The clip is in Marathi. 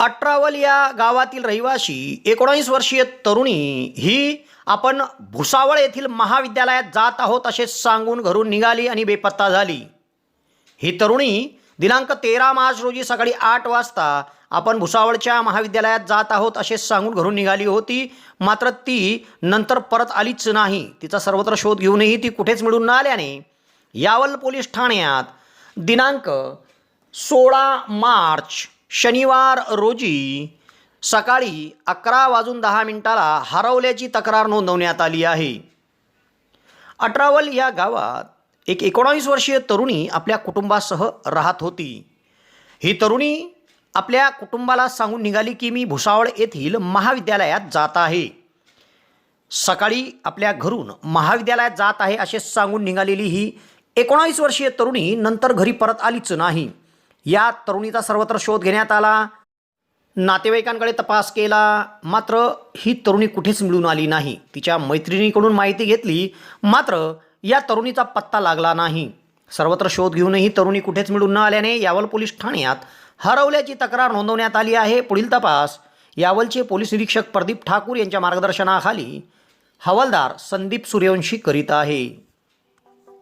अठरावल या गावातील रहिवाशी एकोणावीस वर्षीय तरुणी ही आपण भुसावळ येथील महाविद्यालयात जात आहोत असे सांगून घरून निघाली आणि बेपत्ता झाली. ही तरुणी दिनांक तेरा मार्च रोजी सकाळी आठ वाजता आपण भुसावळच्या महाविद्यालयात जात आहोत असे सांगून घरून निघाली होती. मात्र ती नंतर परत आलीच नाही. तिचा सर्वत्र शोध घेऊनही ती कुठेच मिळून न आल्याने यावल पोलीस ठाण्यात दिनांक सोळा मार्च शनिवार रोजी सकाळी अकरा वाजून दहा मिनिटाला हरवल्याची तक्रार नोंदवण्यात आली आहे. अठरावल या गावात एक एकोणावीस वर्षीय तरुणी आपल्या कुटुंबासह राहत होती. ही तरुणी आपल्या कुटुंबाला सांगून निघाली की मी भुसावळ येथील महाविद्यालयात जात आहे. सकाळी आपल्या घरून महाविद्यालयात जात आहे असे सांगून निघालेली ही एकोणावीस वर्षीय तरुणी नंतर घरी परत आलीच नाही. या तरुणीचा सर्वत्र शोध घेण्यात आला. नातेवाईकांकडे तपास केला. मात्र ही तरुणी कुठेच मिळून आली नाही. तिच्या मैत्रिणीकडून माहिती घेतली. मात्र या तरुणीचा पत्ता लागला नाही. सर्वत्र शोध घेऊनही तरुणी कुठेच मिळून न आल्याने यावल पोलीस ठाण्यात हरवल्याची तक्रार नोंदवण्यात आली आहे. पुढील तपास यावलचे पोलीस निरीक्षक प्रदीप ठाकूर यांच्या मार्गदर्शनाखाली हवालदार संदीप सूर्यवंशी करीत आहे.